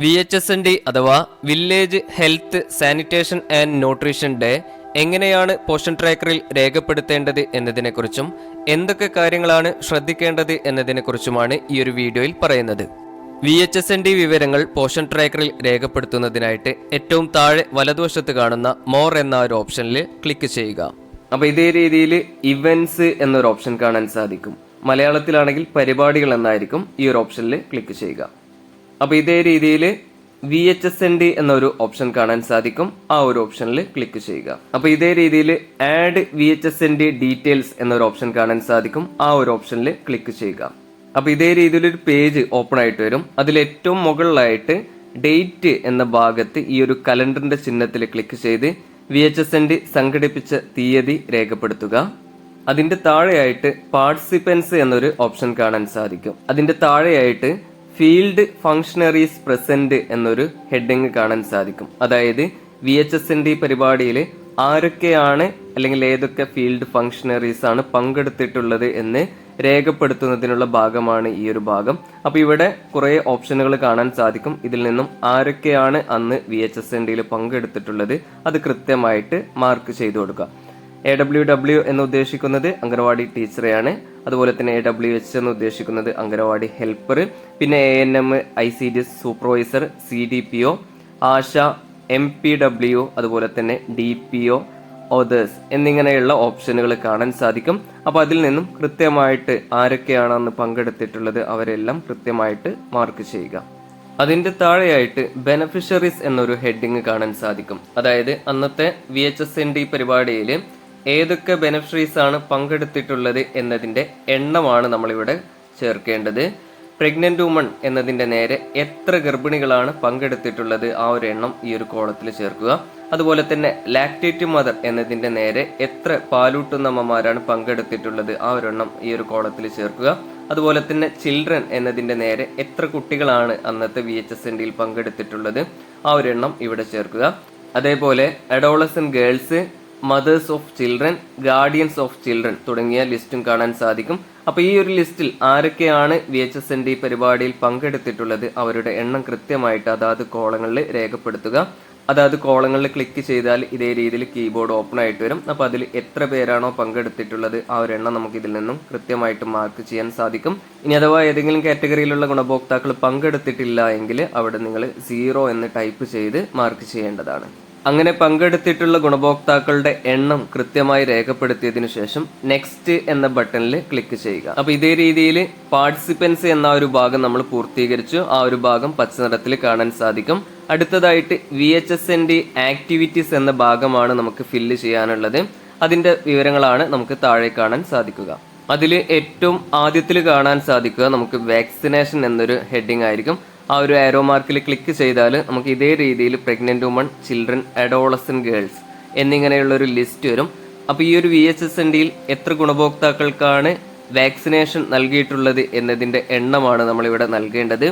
V H S N D അഥവാ village health sanitation and nutrition day എങ്ങനെയാണ് പോഷൻ ട്രാക്കറിൽ രേഖപ്പെടുത്തേണ്ടത് എന്നതിനെക്കുറിച്ചും എന്തൊക്കെ കാര്യങ്ങളാണ് ശ്രദ്ധിക്കേണ്ടത് എന്നതിനെക്കുറിച്ചുമാണ് ഈ ഒരു വീഡിയോയിൽ പറയുന്നത്. V H S N D വിവരങ്ങൾ പോഷൻ ട്രാക്കറിൽ രേഖപ്പെടുത്തുന്നതിനായിട്ട് ഏറ്റവും താഴെ വലതുവശത്ത് കാണുന്ന മോർ എന്ന ഒരു ഓപ്ഷനിൽ ക്ലിക്ക് ചെയ്യുക. അപ്പോൾ ഇതേ രീതിയിൽ ഇവന്റ്സ് എന്നൊരു ഓപ്ഷൻ കാണാൻ സാധിക്കും. മലയാളത്തിലാണെങ്കിൽ പരിപാടികൾ എന്നായിരിക്കും ഈ ഒരു ഓപ്ഷനിൽ ക്ലിക്ക് ചെയ്യുക. അപ്പോൾ ഇതേ രീതിയിൽ V H S N D എന്നൊരു ഓപ്ഷൻ കാണാൻ സാധിക്കും. ആ ഒരു ഓപ്ഷനിൽ ക്ലിക്ക് ചെയ്യുക. അപ്പോൾ ഇതേ രീതിയിൽ add V H S N D details എന്നൊരു ഓപ്ഷൻ കാണാൻ സാധിക്കും. ആ ഒരു ഓപ്ഷനിൽ ക്ലിക്ക് ചെയ്യുക. അപ്പോൾ ഇതേ രീതിയിൽ ഒരു പേജ് ഓപ്പൺ ആയിട്ട് വരും. അതിൽ ഏറ്റവും മുകളിലായിട്ട് ഡേറ്റ് എന്ന ഭാഗത്ത് ഈ ഒരു കലണ്ടറിന്റെ ചിഹ്നത്തിൽ ക്ലിക്ക് ചെയ്ത് V H S N D സംഘടിപ്പിച്ച തീയതി രേഖപ്പെടുത്തുക. അതിന്റെ താഴെയായിട്ട് പാർട്ടിസിപ്പൻസ് എന്നൊരു ഓപ്ഷൻ കാണാൻ സാധിക്കും. അതിന്റെ താഴെയായിട്ട് ഫീൽഡ് ഫങ്ഷണറീസ് പ്രസന്റ് എന്നൊരു ഹെഡിങ് കാണാൻ സാധിക്കും. അതായത് V H S N D പരിപാടിയിൽ ആരൊക്കെയാണ് അല്ലെങ്കിൽ ഏതൊക്കെ ഫീൽഡ് ഫങ്ഷണറീസ് ആണ് പങ്കെടുത്തിട്ടുള്ളത് എന്ന് രേഖപ്പെടുത്തുന്നതിനുള്ള ഭാഗമാണ് ഈ ഒരു ഭാഗം. അപ്പൊ ഇവിടെ കുറെ ഓപ്ഷനുകൾ കാണാൻ സാധിക്കും. ഇതിൽ നിന്നും ആരൊക്കെയാണ് അന്ന് വി എച്ച് എസ് എൻ ഡിയിൽ പങ്കെടുത്തിട്ടുള്ളത്. അത് കൃത്യമായിട്ട് മാർക്ക് ചെയ്തു കൊടുക്കുക. എ ഡബ്ല്യു ഡബ്ല്യു എന്ന് ഉദ്ദേശിക്കുന്നത് അംഗനവാടി ടീച്ചറെയാണ്. അതുപോലെ തന്നെ എ ഡബ്ല്യു എച്ച് എന്ന് ഉദ്ദേശിക്കുന്നത് അംഗനവാടി ഹെൽപ്പർ. പിന്നെ A N M I C D supervisor C D P O ASHA M P W അതുപോലെ തന്നെ ഡി പി ഒ ഓതേഴ്സ് എന്നിങ്ങനെയുള്ള ഓപ്ഷനുകൾ കാണാൻ സാധിക്കും. അപ്പോൾ അതിൽ നിന്നും കൃത്യമായിട്ട് ആരൊക്കെയാണ് അന്ന് പങ്കെടുത്തിട്ടുള്ളത് അവരെല്ലാം കൃത്യമായിട്ട് മാർക്ക് ചെയ്യുക. അതിന്റെ താഴെയായിട്ട് ബെനഫിഷ്യറീസ് എന്നൊരു ഹെഡിങ് കാണാൻ സാധിക്കും. അതായത് അന്നത്തെ V H S N D പരിപാടിയിൽ ഏതൊക്കെ ബെനഫിഷറീസ് ആണ് പങ്കെടുത്തിട്ടുള്ളത് എന്നതിന്റെ എണ്ണമാണ് നമ്മളിവിടെ ചേർക്കേണ്ടത്. പ്രഗ്നന്റ് വുമൺ എന്നതിന്റെ നേരെ എത്ര ഗർഭിണികളാണ് പങ്കെടുത്തിട്ടുള്ളത് ആ ഒരു എണ്ണം ഈ ഒരു കോളത്തിൽ ചേർക്കുക. അതുപോലെ തന്നെ ലാക്ടേറ്റ് മദർ എന്നതിന്റെ നേരെ എത്ര പാലൂട്ടുന്ന അമ്മമാരാണ് പങ്കെടുത്തിട്ടുള്ളത് ആ ഒരു എണ്ണം ഈ ഒരു കോളത്തിൽ ചേർക്കുക. അതുപോലെ തന്നെ ചിൽഡ്രൻ എന്നതിന്റെ നേരെ എത്ര കുട്ടികളാണ് അന്നത്തെ വി എച്ച് എസ് എൻ ഡിയിൽ പങ്കെടുത്തിട്ടുള്ളത് ആ ഒരു എണ്ണം ഇവിടെ ചേർക്കുക. അതേപോലെ adolescent girls mothers of children guardians of children തുടങ്ങിയ ലിസ്റ്റും കാണാൻ സാധിക്കും. അപ്പോൾ ഈ ഒരു ലിസ്റ്റിൽ ആരൊക്കെയാണ് V H S N D പരിപാടിയിൽ പങ്കെടുത്തിട്ടുള്ളത്? അവരുടെ എണ്ണം കൃത്യമായിട്ട് അതാത് കോളങ്ങളിൽ രേഖപ്പെടുത്തുക. അതായത് കോളങ്ങളിൽ ക്ലിക്ക് ചെയ്താൽ ഇതേ രീതിയിൽ കീബോർഡ് ഓപ്പൺ ആയിട്ട് വരും. അപ്പോൾ അതിൽ എത്ര പേരാണോ പങ്കെടുത്തിട്ടുള്ളത്? ആ ഒരു എണ്ണം നമുക്ക് ഇതിൽ നിന്നും കൃത്യമായിട്ട് മാർക്ക് ചെയ്യാൻ സാധിക്കും. ഇനി അഥവാ ഏതെങ്കിലും കാറ്റഗറിയിലുള്ള ഗുണഭോക്താക്കൾ പങ്കെടുത്തിട്ടില്ല എങ്കിൽ അവിടെ നിങ്ങൾ സീറോ എന്ന് ടൈപ്പ് ചെയ്ത് മാർക്ക് ചെയ്യേണ്ടതാണ്. അങ്ങനെ പങ്കെടുത്തിട്ടുള്ള ഗുണഭോക്താക്കളുടെ എണ്ണം കൃത്യമായി രേഖപ്പെടുത്തിയതിനു ശേഷം നെക്സ്റ്റ് എന്ന ബട്ടണിൽ ക്ലിക്ക് ചെയ്യുക. അപ്പൊ ഇതേ രീതിയിൽ പാർട്ടിസിപ്പൻസ് എന്ന ഒരു ഭാഗം നമ്മൾ പൂർത്തീകരിച്ചു. ആ ഒരു ഭാഗം പച്ച നിറത്തിൽ കാണാൻ സാധിക്കും. അടുത്തതായിട്ട് V H S N D activities എന്ന ഭാഗമാണ് നമുക്ക് ഫില്ല് ചെയ്യാനുള്ളത്. അതിന്റെ വിവരങ്ങളാണ് നമുക്ക് താഴെ കാണാൻ സാധിക്കുക. അതിൽ ഏറ്റവും ആദ്യത്തിൽ കാണാൻ സാധിക്കുക നമുക്ക് വാക്സിനേഷൻ എന്നൊരു ഹെഡിങ് ആയിരിക്കും. ആ ഒരു ആരോ മാർക്കിൽ ക്ലിക്ക് ചെയ്താൽ നമുക്ക് ഇതേ രീതിയിൽ pregnant woman children adolescent girls എന്നിങ്ങനെയുള്ള ഒരു ലിസ്റ്റ് വരും. അപ്പോൾ ഈ ഒരു വി എച്ച് എസ് എൻ ഡിയിൽ എത്ര ഗുണഭോക്താക്കൾക്കാണ് വാക്സിനേഷൻ നൽകിയിട്ടുള്ളത് എന്നതിന്റെ എണ്ണമാണ് നമ്മളിവിടെ നൽകേണ്ടത്.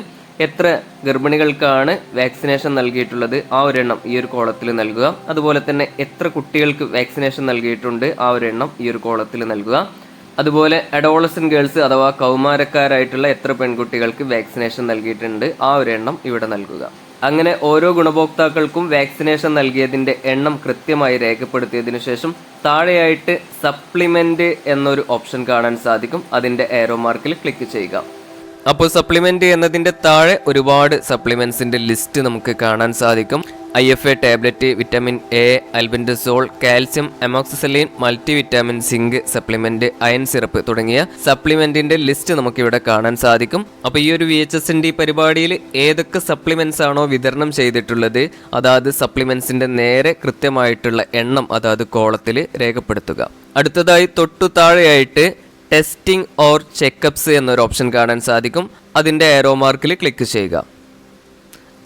എത്ര ഗർഭിണികൾക്കാണ് വാക്സിനേഷൻ നൽകിയിട്ടുള്ളത് ആ ഒരു എണ്ണം ഈ ഒരു കോളത്തിൽ നൽകുക. അതുപോലെ തന്നെ എത്ര കുട്ടികൾക്ക് വാക്സിനേഷൻ നൽകിയിട്ടുണ്ട് ആ ഒരു എണ്ണം ഈ ഒരു കോളത്തിൽ നൽകുക. അതുപോലെ അഡോളസൻ ഗേൾസ് അഥവാ കൗമാരക്കാരായിട്ടുള്ള എത്ര പെൺകുട്ടികൾക്ക് വാക്സിനേഷൻ നൽകിയിട്ടുണ്ട് ആ ഒരു എണ്ണം ഇവിടെ നൽകുക. അങ്ങനെ ഓരോ ഗുണഭോക്താക്കൾക്കും വാക്സിനേഷൻ നൽകിയതിന്റെ എണ്ണം കൃത്യമായി രേഖപ്പെടുത്തിയതിനു ശേഷം താഴെയായിട്ട് സപ്ലിമെന്റ് എന്നൊരു ഓപ്ഷൻ കാണാൻ സാധിക്കും. അതിന്റെ ഏറോ മാർക്കിൽ ക്ലിക്ക് ചെയ്യുക. അപ്പോൾ സപ്ലിമെന്റ് എന്നതിന്റെ താഴെ ഒരുപാട് സപ്ലിമെന്റ്സിന്റെ ലിസ്റ്റ് നമുക്ക് കാണാൻ സാധിക്കും. I F A tablet vitamin A albendazole calcium amoxicillin multi vitamin zinc supplement iron syrup തുടങ്ങിയ സപ്ലിമെന്റിന്റെ ലിസ്റ്റ് നമുക്ക് ഇവിടെ കാണാൻ സാധിക്കും. അപ്പോൾ ഈ ഒരു V H S N D പരിപാടിയിൽ ഏതൊക്കെ സപ്ലിമെന്റ്സ് ആണോ വിതരണം ചെയ്തിട്ടുള്ളത് അതാത് സപ്ലിമെന്റ്സിന്റെ നേരെ കൃത്യമായിട്ടുള്ള എണ്ണം അതാത് കോളത്തിൽ രേഖപ്പെടുത്തുക. അടുത്തതായി തൊട്ടു താഴെയായിട്ട് ടെസ്റ്റിംഗ് ഓർ ചെക്കപ്സ് എന്നൊരു ഓപ്ഷൻ കാണാൻ സാധിക്കും. അതിന്റെ ഏറോ മാർക്കിൽ ക്ലിക്ക് ചെയ്യുക.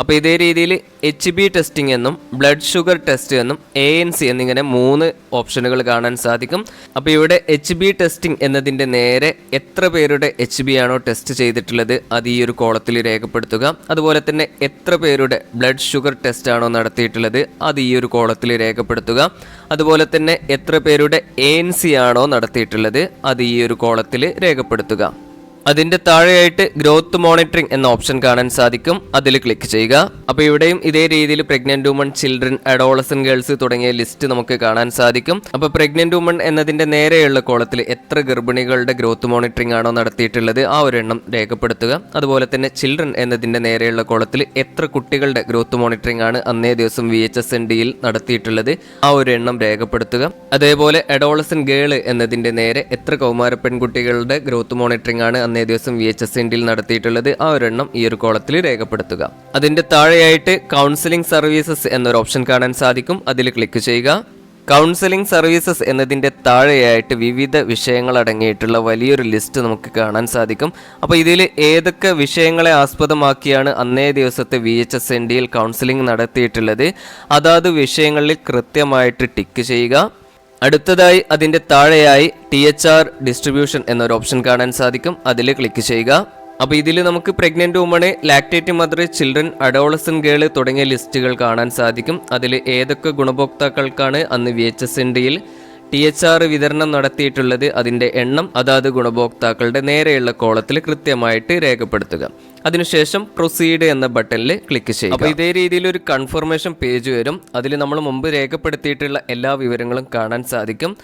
അപ്പോൾ ഇതേ രീതിയിൽ എച്ച് ബി ടെസ്റ്റിംഗ് എന്നും ബ്ലഡ് ഷുഗർ ടെസ്റ്റ് എന്നും എ എൻ സി എന്നിങ്ങനെ മൂന്ന് ഓപ്ഷനുകൾ കാണാൻ സാധിക്കും. അപ്പോൾ ഇവിടെ എച്ച് ബി ടെസ്റ്റിംഗ് എന്നതിന്റെ നേരെ എത്ര പേരുടെ എച്ച് ബി ആണോ ടെസ്റ്റ് ചെയ്തിട്ടുള്ളത് അത് ഈ ഒരു കോളത്തിൽ രേഖപ്പെടുത്തുക. അതുപോലെ തന്നെ എത്ര പേരുടെ ബ്ലഡ് ഷുഗർ ടെസ്റ്റ് ആണോ നടത്തിയിട്ടുള്ളത് അത് ഈ ഒരു കോളത്തിൽ രേഖപ്പെടുത്തുക. അതുപോലെ തന്നെ എത്ര പേരുടെ എ എൻ സി ആണോ നടത്തിയിട്ടുള്ളത് അത് ഈ ഒരു കോളത്തിൽ രേഖപ്പെടുത്തുക. അതിന്റെ താഴെയായിട്ട് ഗ്രോത്ത് മോണിറ്ററിംഗ് എന്ന ഓപ്ഷൻ കാണാൻ സാധിക്കും. അതിൽ ക്ലിക്ക് ചെയ്യുക. അപ്പോൾ ഇവിടെയും ഇതേ രീതിയിൽ pregnant woman children adolescent girls തുടങ്ങിയ ലിസ്റ്റ് നമുക്ക് കാണാൻ സാധിക്കും. അപ്പോൾ പ്രഗ്നന്റ് വുമൺ എന്നതിന്റെ നേരെയുള്ള കോളത്തിൽ എത്ര ഗർഭിണികളുടെ ഗ്രോത്ത് മോണിറ്ററിംഗ് ആണോ നടത്തിയിട്ടുള്ളത് ആ ഒരു എണ്ണം രേഖപ്പെടുത്തുക. അതുപോലെ തന്നെ ചിൽഡ്രൻ എന്നതിന്റെ നേരെയുള്ള കോളത്തിൽ എത്ര കുട്ടികളുടെ ഗ്രോത്ത് മോണിറ്ററിംഗ് ആണ് അന്നേ ദിവസം വി എച്ച് എസ് എൻ ഡിയിൽ നടത്തിയിട്ടുള്ളത് ആ ഒരു എണ്ണം രേഖപ്പെടുത്തുക. അതേപോലെ അഡോളസൻ ഗേൾ എന്നതിന്റെ നേരെ എത്ര കൗമാര പെൺകുട്ടികളുടെ ഗ്രോത്ത് മോണിറ്ററിംഗ് ആണ് അന്നേ ദിവസം വി എച്ച് എസ് ഇൻഡിൽ നടത്തിയിട്ടുള്ളത് ആ ഒരെണ്ണം ഈ ഒരു കോളത്തിൽ രേഖപ്പെടുത്തുക. അതിന്റെ താഴെയായിട്ട് കൗൺസിലിംഗ് സർവീസസ് എന്നൊരു ഓപ്ഷൻ കാണാൻ സാധിക്കും. അതിൽ ക്ലിക്ക് ചെയ്യുക. കൗൺസിലിംഗ് സർവീസസ് എന്നതിന്റെ താഴെയായിട്ട് വിവിധ വിഷയങ്ങൾ അടങ്ങിയിട്ടുള്ള വലിയൊരു ലിസ്റ്റ് നമുക്ക് കാണാൻ സാധിക്കും. അപ്പോൾ ഇതിൽ ഏതൊക്കെ വിഷയങ്ങളെ ആസ്പദമാക്കിയാണ് അന്നേ ദിവസത്തെ വി എച്ച് എസ് എൻ ഡിയിൽ കൗൺസിലിംഗ് നടത്തിയിട്ടുള്ളത്? അതാത് വിഷയങ്ങളിൽ കൃത്യമായിട്ട് ടിക്ക് ചെയ്യുക. അടുത്തതായി അതിന്റെ താഴെയായി ടി എച്ച് ആർ ഡിസ്ട്രിബ്യൂഷൻ എന്നൊരു ഓപ്ഷൻ കാണാൻ സാധിക്കും. അതിൽ ക്ലിക്ക് ചെയ്യുക. അപ്പോൾ ഇതിൽ നമുക്ക് pregnant woman lactate mother children adolescent girl തുടങ്ങിയ ലിസ്റ്റുകൾ കാണാൻ സാധിക്കും. അതിൽ ഏതൊക്കെ ഗുണഭോക്താക്കൾക്കാണ് അന്ന് വി എച്ച് എസ് എൻ ഡിയിൽ ടി എച്ച് ആർ വിതരണം നടത്തിയിട്ടുള്ളത് അതിന്റെ എണ്ണം അതാത് ഗുണഭോക്താക്കളുടെ നേരെയുള്ള കോളത്തിൽ കൃത്യമായിട്ട് രേഖപ്പെടുത്തുക. അതിനുശേഷം പ്രൊസീഡ് എന്ന ബട്ടണിൽ ക്ലിക്ക് ചെയ്യുക. അപ്പോൾ ഇതേ രീതിയിൽ ഒരു കൺഫർമേഷൻ പേജ് വരും. അതിൽ നമ്മൾ മുമ്പ് രേഖപ്പെടുത്തിയിട്ടുള്ള എല്ലാ വിവരങ്ങളും കാണാൻ സാധിക്കും.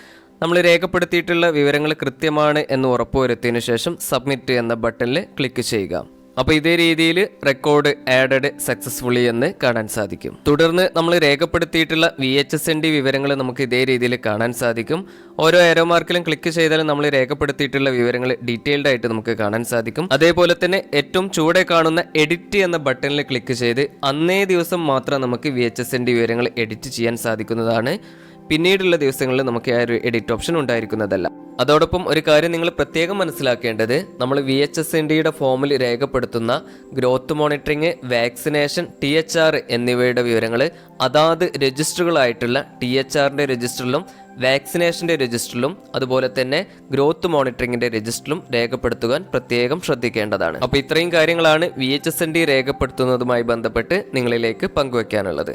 നമ്മൾ രേഖപ്പെടുത്തിയിട്ടുള്ള വിവരങ്ങൾ കൃത്യമാണ് എന്ന് ഉറപ്പുവരുത്തിയതിനു ശേഷം സബ്മിറ്റ് എന്ന ബട്ടണിൽ ക്ലിക്ക് ചെയ്യുക. അപ്പോൾ ഇതേ രീതിയിൽ റെക്കോർഡ് ആഡഡ് സക്സസ്ഫുള്ളി എന്ന് കാണാൻ സാധിക്കും. തുടർന്ന് നമ്മൾ രേഖപ്പെടുത്തിയിട്ടുള്ള V H S N D വിവരങ്ങൾ നമുക്ക് ഇതേ രീതിയിൽ കാണാൻ സാധിക്കും. ഓരോ ഏരോ മാർക്കിലും ക്ലിക്ക് ചെയ്താൽ നമ്മൾ രേഖപ്പെടുത്തിയിട്ടുള്ള വിവരങ്ങൾ ഡീറ്റെയിൽഡ് ആയിട്ട് നമുക്ക് കാണാൻ സാധിക്കും. അതേപോലെ തന്നെ ഏറ്റവും ചൂടെ കാണുന്ന എഡിറ്റ് എന്ന ബട്ടണിൽ ക്ലിക്ക് ചെയ്ത് അന്നേ ദിവസം മാത്രം നമുക്ക് V H S N D വിവരങ്ങൾ എഡിറ്റ് ചെയ്യാൻ സാധിക്കുന്നതാണ്. പിന്നീടുള്ള ദിവസങ്ങളിൽ നമുക്ക് ആ ഒരു എഡിറ്റ് ഓപ്ഷൻ ഉണ്ടായിരിക്കുന്നതല്ല. അതോടൊപ്പം ഒരു കാര്യം നിങ്ങൾ പ്രത്യേകം മനസ്സിലാക്കേണ്ടത് നമ്മൾ വി എച്ച് എസ് എൻ ഡിയുടെ ഫോമിൽ രേഖപ്പെടുത്തുന്ന growth monitoring vaccination T H R എന്നിവയുടെ വിവരങ്ങൾ അതാത് രജിസ്റ്ററുകളായിട്ടുള്ള ടി എച്ച് ആറിന്റെ രജിസ്റ്ററിലും വാക്സിനേഷന്റെ രജിസ്റ്ററിലും അതുപോലെ തന്നെ ഗ്രോത്ത് മോണിറ്ററിംഗിന്റെ രജിസ്റ്ററിലും രേഖപ്പെടുത്തുവാൻ പ്രത്യേകം ശ്രദ്ധിക്കേണ്ടതാണ്. അപ്പോൾ ഇത്രയും കാര്യങ്ങളാണ് V H S N D രേഖപ്പെടുത്തുന്നതുമായി ബന്ധപ്പെട്ട് നിങ്ങളിലേക്ക് പങ്കുവയ്ക്കാനുള്ളത്